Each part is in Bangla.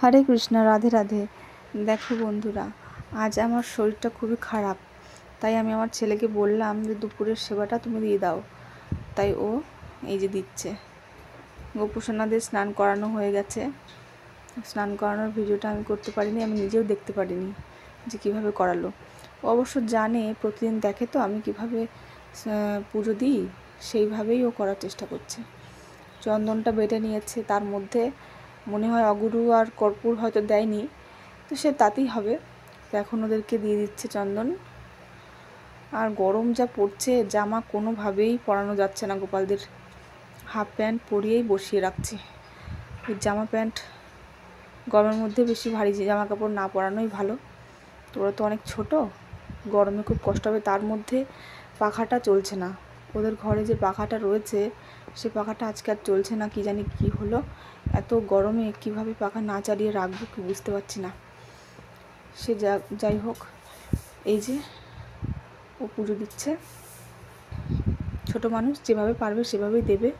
হরে কৃষ্ণ, রাধে রাধে। দেখো বন্ধুরা, আজ আমার শরীরটা খুবই খারাপ। তাই আমি আমার ছেলেকে বললাম যে, দুপুরের সেবাটা তুমি দিয়ে দাও। তাই ও এই যে দিচ্ছে। গোপুসোনাদের স্নান করানো হয়ে গেছে। স্নান করানোর ভিডিওটা আমি করতে পারিনি, আমি নিজেও দেখতে পারিনি যে কীভাবে করালো। ও অবশ্য জানে, প্রতিদিন দেখে তো আমি কীভাবে পুজো দিই, সেইভাবেই ও করার চেষ্টা করছে। চন্দনটা বেটে নিয়েছে, তার মধ্যে মনে হয় অগুরু আর কর্পূর হয়তো দেয়নি, তো সে তাতেই হবে। তো এখন ওদেরকে দিয়ে দিচ্ছে চন্দন। আর গরম যা পড়ছে, জামা কোনোভাবেই পরানো যাচ্ছে না গোপালদের। হাফ প্যান্ট পরিয়েই বসিয়ে রাখছি। ওই জামা প্যান্ট গরমের মধ্যে বেশি ভারী জামা কাপড় না পরানোই ভালো। তো ওরা তো অনেক ছোট, গরমে খুব কষ্ট হবে, তার মধ্যে পাখাটা চলছে না। ওদের ঘরে যে পাখাটা রয়েছে, সে পাখাটা আজকে আর চলছে না, কি জানি কি হলো। এত গরমে কীভাবে পাখা না চালিয়ে রাখব কি বুঝতে পারছি না। সে যা, যাই হোক, এই যে ও পুজো দিচ্ছে। ছোট মানুষ যেভাবে পারবে সেভাবেই দেবে।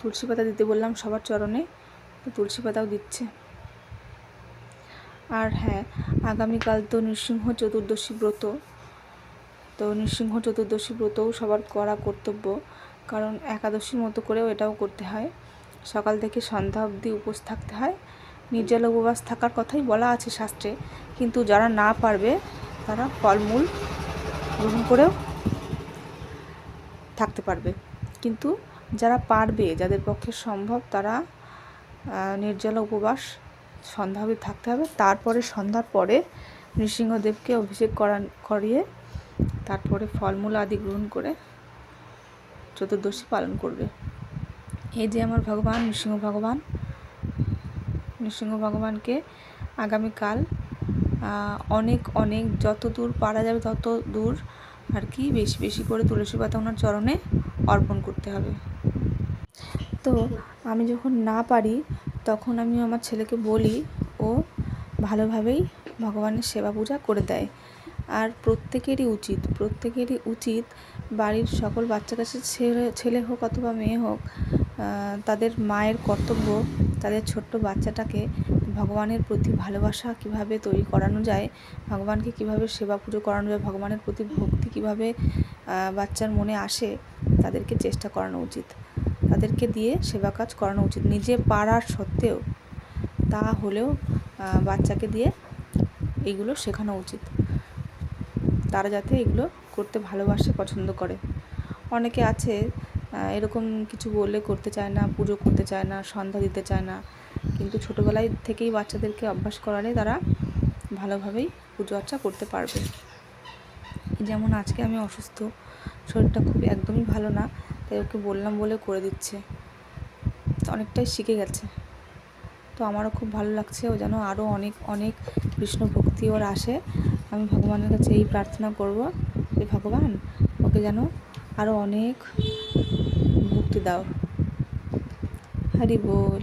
তুলসী পাতা দিতে বললাম সবার চরণে, তো তুলসী পাতাও দিচ্ছে। আর হ্যাঁ আগামীকাল তো নৃসিংহ চতুর্দশী ব্রত। তো নৃসিংহ চতুর্দশী ব্রতও সবার করা কর্তব্য, কারণ একাদশীর মতো করেও এটাও করতে হয়। সকাল থেকে সন্ধ্যা অবধি উপোস থাকতে হয়। নির্জলা উপবাস থাকার কথাই বলা আছে শাস্ত্রে, কিন্তু যারা না পারবে, তারা ফলমূল গ্রহণ করেও থাকতে পারবে। কিন্তু যারা পারবে, যাদের পক্ষে সম্ভব, তারা নির্জলা উপবাস সন্ধ্যা অবধি থাকতে হবে। তারপরে সন্ধ্যার পরে নৃসিংহদেবকে অভিষেক করা করিয়ে তারপরে ফলমূল আদি গ্রহণ করে চতুর্দশী পালন করবে। এই যে আমার ভগবান, নৃসিংহ ভগবান, নৃসিংহ ভগবানকে আগামীকাল অনেক অনেক, যত দূর পারা যাবে তত দূর আর কি বেশি বেশি করে তুলসী পাতা ওনার চরণে অর্পণ করতে হবে। তো আমি যখন না পারি, তখন আমি আমার ছেলেকে বলি, ও ভালোভাবেই ভগবানের সেবা পূজা করে দেয়। আর প্রত্যেকেরই উচিত প্রত্যেকেরই উচিত বাড়ির সকল বাচ্চা কাছে ছেলে ছেলে হোক অথবা মেয়ে হোক তাদের মায়ের কর্তব্য, তাদের ছোট্ট বাচ্চাটাকে ভগবানের প্রতি ভালোবাসা কীভাবে তৈরি করানো যায়, ভগবানকে কীভাবে সেবা পুজো করানো যায়, ভগবানের প্রতি ভক্তি কীভাবে বাচ্চার মনে আসে, তাদেরকে চেষ্টা করানো উচিত। তাদেরকে দিয়ে সেবা কাজ করানো উচিত। নিজে পারার সত্ত্বেও তা হলেও বাচ্চাকে দিয়ে এগুলো শেখানো উচিত। তারা যাতে এগুলো করতে ভালোবাসে, পছন্দ করে। অনেকে আছে এরকম কিছু বললে করতে চায় না, পুজো করতে চায় না, সন্ধ্যা দিতে চায় না। কিন্তু ছোটোবেলায় থেকেই বাচ্চাদেরকে অভ্যাস করালে তারা ভালোভাবেই পুজো আর্চা করতে পারবে। যেমন আজকে আমি অসুস্থ, শরীরটা খুব একদমই ভালো না, তাই ওকে বললাম বলে করে দিচ্ছে। অনেকটাই শিখে গেছে। তো আমারও খুব ভালো লাগছে, ও যেন আরও অনেক অনেক কৃষ্ণ ভক্তি ওর আসে। আমি ভগবানের কাছে এই প্রার্থনা করব যে ভগবান, ওকে যেন আরও অনেক ভক্তি দাও। হরি বল।